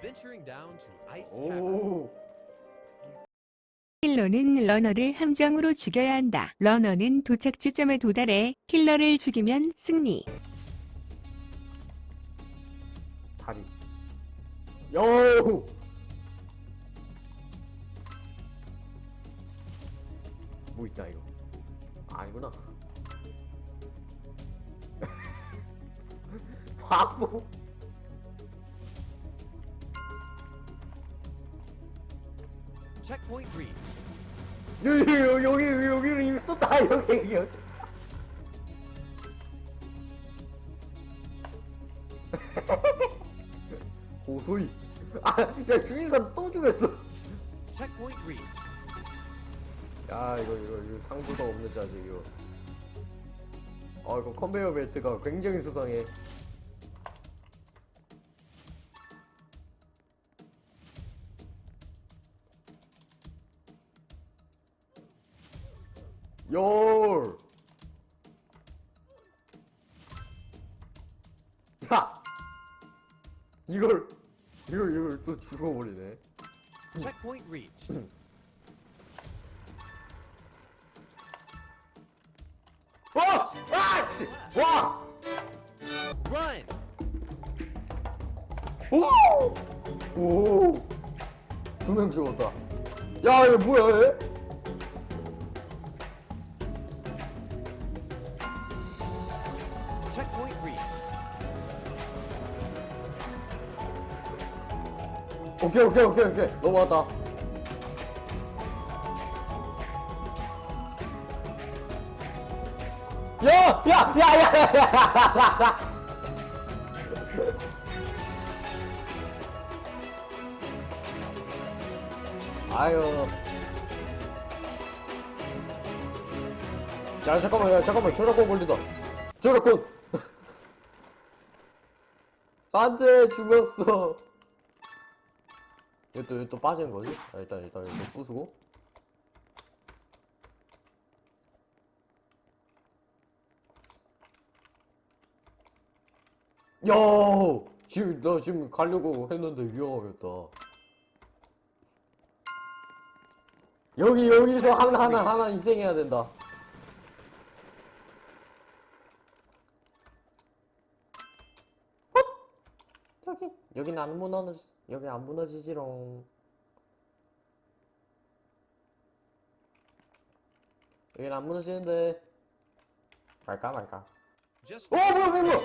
Venturing down to Ice Cavern. 오. 킬러는 러너를 함정으로 죽여야 한다. 러너는 도착 지점에 도달해 킬러를 죽이면 승리. 다리. 요. 뭐 있다 이거. 아니구나. 바보. Checkpoint reached. 여기 여기 여기 이미 썼다 여기 여기. 고소이. 아, 야 주인사 또 죽였어. Checkpoint reached. 야 이거 이거 이거 상부도 없는 자식 이거. 아 이거 컨베이어 벨트가 굉장히 수상해. 열. 야. 이걸 이걸 이걸 또 죽어버리네. Checkpoint reached. 와! 아씨! 와! Run! 오! 오! 두 명 죽었다. 야, 이거 뭐야, 얘? 오케이, 오케이, 오케이, 오케이. 넘어왔다. 야! 야! 야! 야! 야! 야! 야! 아유. 야, 잠깐만, 야, 잠깐만. 저작권 걸리다. 저작권. 안 돼, 죽었어. 이거 또, 이거 또 빠지는 거지? 아, 일단, 일단, 이거 부수고. 야! 지금, 나 지금 가려고 했는데 위험하겠다. 여기, 여기서 하나, 하나, 하나 희생해야 된다. 여기, 여긴 안 무너지, 여기 안 무너지지롱. 여긴 안 무너지는데. 갈까 말까? Just 어, 뭐야, 뭐야, 뭐야!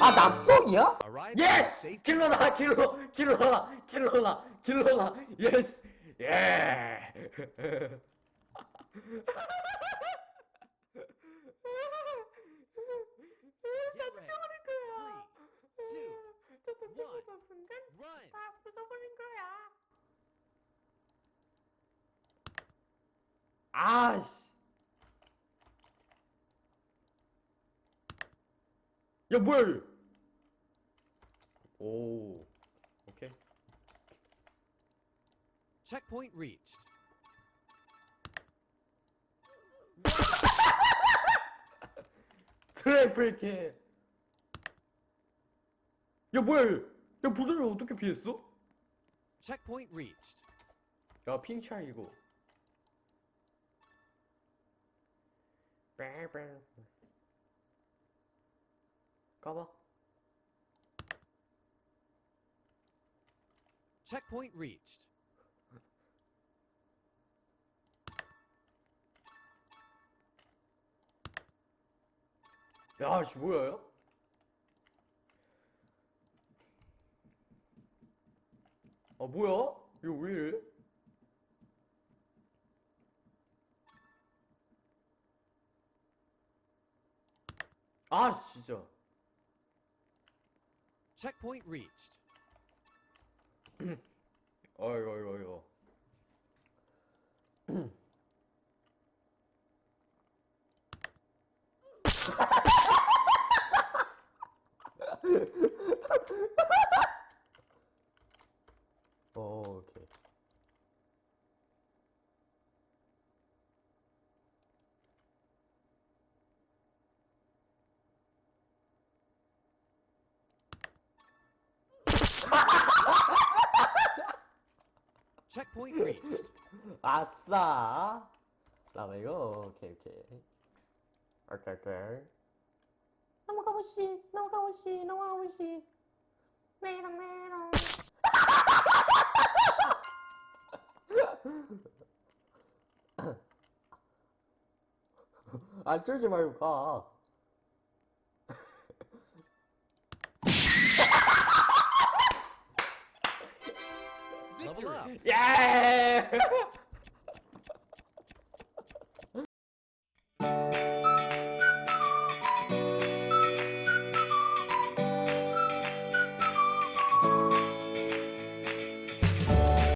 아, 낙석이야? 예스! 킬러다, 킬러, 킬러다, kil러다, 킬러다, 예스! 예! two, one. Run! 아씨. 야 뭐야 얘? 오. 오케이. Checkpoint reached. 트래플 킬. 야 뭐야 얘? 야 부들을 어떻게 피했어? Checkpoint reached. 야 핑차 이거. 빵빵. 까봐. Checkpoint reached. 야, 씨, 뭐야, 야? 아, 뭐야? 이거 왜 이래? 아, 진짜. Checkpoint reached. 어이구, 어이구, 어이구. 어, 오케이. Checkpoint reached. 아싸. 라마 이거 오케이 오케이. 오케이 오케이. 넘어가고 씨, 넘어가고 씨, 넘어가고 씨. 메롱 메롱. 아 쫄지 말고 가.